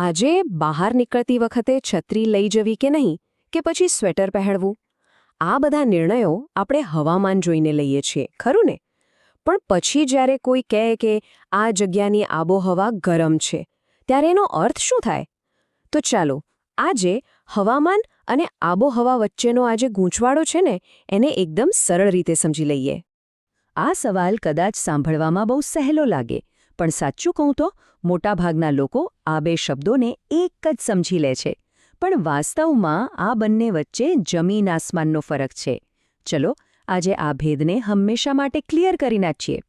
આજે બહાર નીકળતી વખતે છત્રી લઈ જવી કે નહીં, કે પછી સ્વેટર પહેરવું? આ બધા નિર્ણયો આપણે હવામાન જોઈને લઈએ છીએ, ખરું ને? પણ પછી જ્યારે કોઈ કહે કે આ જગ્યાની આબોહવા ગરમ છે, ત્યારે એનો અર્થ શું થાય? તો ચાલો, આજે હવામાન અને આબોહવા વચ્ચેનો આ જે ગૂંચવાડો છે ને, એને એકદમ સરળ રીતે સમજી લઈએ. આ સવાલ કદાચ સાંભળવામાં બહુ સહેલો લાગે, પણ સાચું કહું તો મોટાભાગના લોકો આ બે શબ્દોને એક જ સમજી લે છે. પણ વાસ્તવમાં આ બંને વચ્ચે જમીન આસમાનનો ફરક છે. ચલો, આજે આ ભેદને હંમેશા માટે ક્લિયર કરી નાખીએ.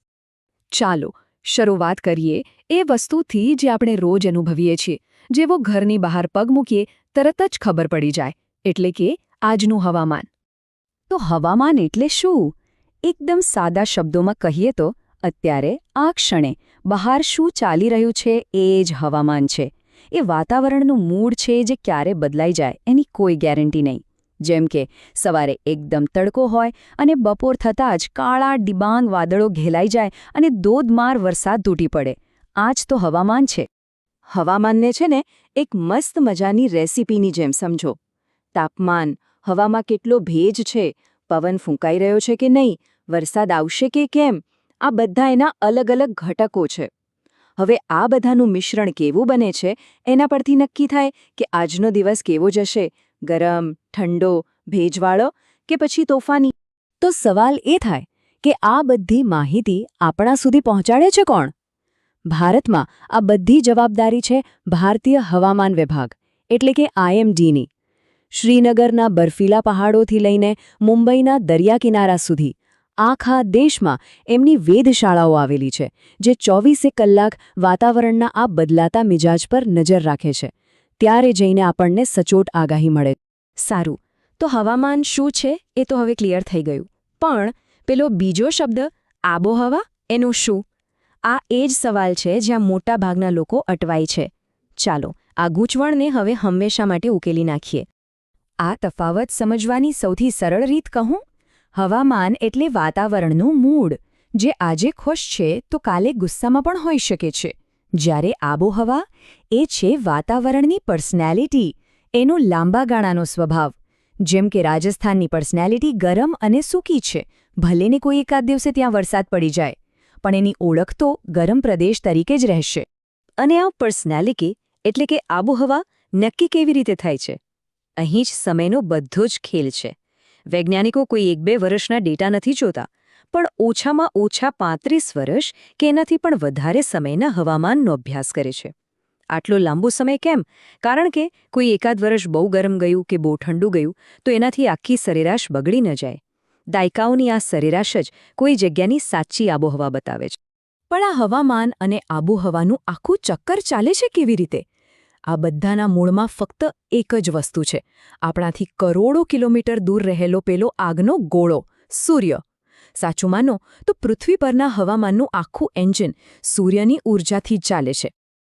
ચાલો, શરૂઆત કરીએ એ વસ્તુથી જે આપણે રોજ અનુભવીએ છીએ. જેવો ઘરની બહાર પગ મૂકીએ, તરત જ ખબર પડી જાય. એટલે કે આજનું હવામાન. તો હવામાન એટલે શું? એકદમ સાદા શબ્દોમાં કહીએ તો, અત્યારે આ ક્ષણે બહાર શું ચાલી રહ્યું છે એ જ હવામાન છે. એ વાતાવરણનું મૂડ છે જે ક્યારે બદલાઈ જાય એની કોઈ ગેરંટી નહીં. જેમ કે, સવારે એકદમ તડકો હોય અને બપોર થતાં જ કાળા ડિબાંગ વાદળો ઘેલાઈ જાય અને ધોધમાર વરસાદ તૂટી પડે. આ જ તો હવામાન છે. હવામાનને છે ને, એક મસ્ત મજાની રેસીપીની જેમ સમજો. તાપમાન, હવામાં કેટલો ભેજ છે, પવન ફૂંકાઈ રહ્યો છે કે નહીં, વરસાદ આવશે કે કેમ આ બધા એના અલગ અલગ ઘટકો છે. હવે આ બધાનું મિશ્રણ કેવું બને છે, એના પરથી નક્કી થાય કે આજનો દિવસ કેવો જશે? ગરમ, ઠંડો, ભેજવાળો કે પછી તોફાની? તો સવાલ એ થાય કે આ બધી માહિતી આપણા સુધી પહોંચાડે છે કોણ? ભારતમાં આ બધી જવાબદારી છે ભારતીય હવામાન વિભાગ, એટલે કે આઈએમડીની શ્રીનગરના બર્ફીલા પહાડોથી લઈને મુંબઈના દરિયા કિનારા સુધી આખા દેશમાં એમની વેધશાળાઓ આવેલી છે, જે ચોવીસે કલાક વાતાવરણના આ બદલાતા મિજાજ પર નજર રાખે છે. ત્યારે જઈને આપણને સચોટ આગાહી મળે. સારું, તો હવામાન શું છે એ તો હવે ક્લિયર થઈ ગયું. પણ પેલો બીજો શબ્દ, આબોહવા, એનું શું? આ એ જ સવાલ છે જ્યાં મોટા ભાગના લોકો અટવાય છે. ચાલો, આ ગૂંચવણને હવે હંમેશા માટે ઉકેલી નાખીએ. આ તફાવત સમજવાની સૌથી સરળ રીત કહું? હવામાન એટલે વાતાવરણનું મૂડ જે આજે ખુશ છે, તો કાલે ગુસ્સામાં પણ હોઈ શકે છે. જ્યારે આબોહવા, એ છે વાતાવરણની પર્સનાલિટી, એનો લાંબા ગાળાનો સ્વભાવ. જેમ કે રાજસ્થાનની પર્સનાલિટી ગરમ અને સૂકી છે ભલેને કોઈ એકાદ દિવસે ત્યાં વરસાદ પડી જાય. પણ એની ઓળખ તો ગરમ પ્રદેશ તરીકે જ રહેશે. અને આ પર્સનાલિટી એટલે કે આબોહવા નક્કી કેવી રીતે થાય છે? અહીં જ સમયનો બધો જ ખેલ છે. વૈજ્ઞાનિકો કોઈ એક બે વર્ષના ડેટા નથી જોતા. પણ ઓછામાં ઓછા પાંત્રીસ વર્ષ કે એનાથી પણ વધારે સમયના હવામાનનો અભ્યાસ કરે છે. આટલો લાંબો સમય કેમ? કારણ કે કોઈ એકાદ વર્ષ બહુ ગરમ ગયું કે બહુ ઠંડુ ગયું, તો એનાથી આખી સરેરાશ બગડી ન જાય. દાયકાઓની આ સરેરાશ જ કોઈ જગ્યાની સાચી આબોહવા બતાવે છે. પણ આ હવામાન અને આબોહવાનું આખું ચક્કર ચાલે છે કેવી રીતે? આ બધાના મૂળમાં ફક્ત એક જ વસ્તુ છે. આપણાથી કરોડો કિલોમીટર દૂર રહેલો પેલો આગનો ગોળો, સૂર્ય. સાચું માનો તો પૃથ્વી પરના હવામાનનું આખું એન્જિન સૂર્યની ઊર્જાથી ચાલે છે.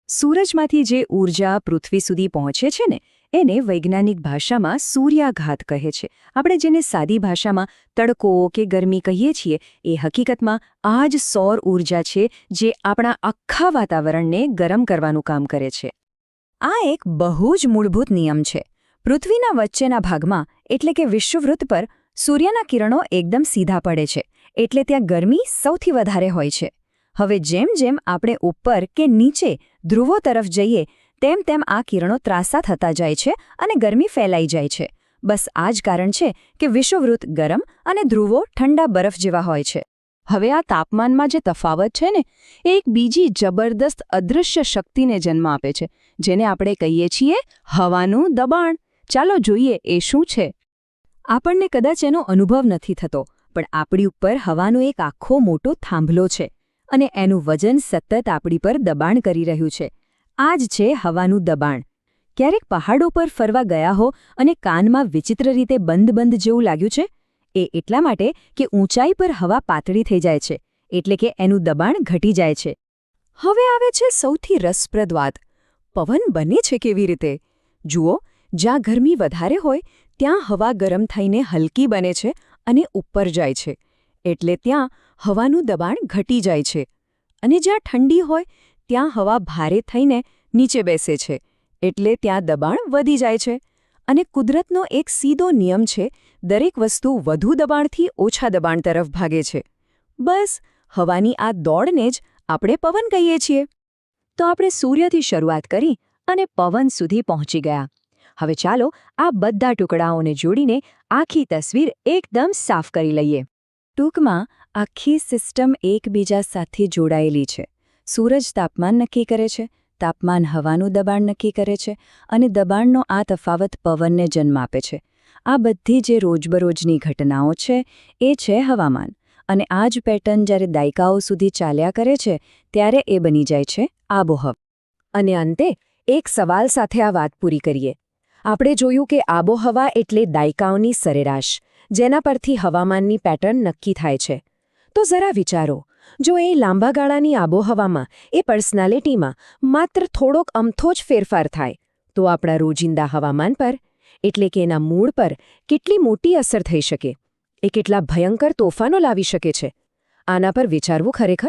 સૂરજમાંથી જે ઊર્જા પૃથ્વી સુધી પહોંચે છે ને, એને વૈજ્ઞાનિક ભાષામાં સૂર્યાઘાત કહે છે. આપણે જેને સાદી ભાષામાં તડકો કે ગરમી કહીએ છીએ, એ હકીકતમાં આ જ સૌર ઊર્જા છે જે આપણા આખા વાતાવરણને ગરમ કરવાનું કામ કરે છે. આ એક બહુ જ મૂળભૂત નિયમ છે. પૃથ્વીના વચ્ચેના ભાગમાં, એટલે કે વિશ્વવૃત્ત પર, સૂર્યના કિરણો એકદમ સીધા પડે છે, એટલે ત્યાં ગરમી સૌથી વધારે હોય છે. હવે જેમ જેમ આપણે ઉપર કે નીચે ધ્રુવો તરફ જઈએ, તેમ તેમ આ કિરણો ત્રાસા થતા જાય છે અને ગરમી ફેલાઈ જાય છે. બસ આ જ કારણ છે કે વિશ્વવૃત્ત ગરમ અને ધ્રુવો ઠંડા બરફ જેવા હોય છે. હવે આ તાપમાનમાં જે તફાવત છે ને, એ એક બીજી જબરદસ્ત અદૃશ્ય શક્તિને જન્મ આપે છે, જેને આપણે કહીએ છીએ હવાનું દબાણ. ચાલો જોઈએ એ શું છે. આપણને કદાચ એનો અનુભવ નથી થતો, પણ આપણી ઉપર હવાનો એક આખો મોટો થાંભલો છે, અને એનું વજન સતત આપણી પર દબાણ કરી રહ્યું છે. આ જ છે હવાનું દબાણ. ક્યારેક પહાડો પર ફરવા ગયા હો અને કાનમાં વિચિત્ર રીતે બંધ બંધ જેવું લાગ્યું છે એ એટલા માટે કે ઊંચાઈ પર હવા પાતળી થઈ જાય છે, એટલે કે એનું દબાણ ઘટી જાય છે. હવે આવે છે સૌથી રસપ્રદ વાત. પવન બને છે કેવી રીતે? જુઓ, જ્યાં ગરમી વધારે હોય, ત્યાં હવા ગરમ થઈને હલકી બને છે અને ઉપર જાય છે, એટલે ત્યાં હવાનું દબાણ ઘટી જાય છે. અને જ્યાં ઠંડી હોય, ત્યાં હવા ભારે થઈને નીચે બેસે છે, એટલે ત્યાં દબાણ વધી જાય છે. અને કુદરતનો એક સીધો નિયમ છે, દરેક વસ્તુ વધુ દબાણથી ઓછા દબાણ તરફ ભાગે છે. બસ, હવાની આ દોડને જ આપણે પવન કહીએ છીએ. તો આપણે સૂર્યથી શરૂઆત કરી અને પવન સુધી પહોંચી ગયા. હવે ચાલો આ બધા ટુકડાઓને જોડીને આખી તસવીર એકદમ સાફ કરી લઈએ. ટૂંકમાં, આખી સિસ્ટમ એકબીજા સાથે જોડાયેલી છે. સૂરજ તાપમાન નક્કી કરે છે. તાપમાન હવાનું દબાણ નક્કી કરે છે અને દબાણનો આ તફાવત પવનને જન્મ આપે છે. આ બધી જે રોજબરોજની ઘટનાઓ છે, એ છે હવામાન. અને આ જ પેટર્ન જ્યારે દાયકાઓ સુધી ચાલ્યા કરે છે, ત્યારે એ બની જાય છે આબોહવ. અને અંતે, એક સવાલ સાથે આ વાત પૂરી કરીએ. આપણે જોયું કે આબોહવા એટલે દાયકાઓની સરેરાશ, જેના પરથી હવામાનની પેટર્ન નક્કી થાય છે. તો જરા વિચારો જો એ લાંબા ગાળાની આબોહવામાં, એ પર્સનાલિટીમાં માત્ર થોડોક અમથો જ ફેરફાર થાય, તો આપણા રોજિંદા હવામાન પર, એટલે કે એના મૂળ પર, કેટલી મોટી અસર થઈ શકે? એ કેટલા ભયંકર તોફાનો લાવી શકે છે? આના પર વિચારવું ખરેખર?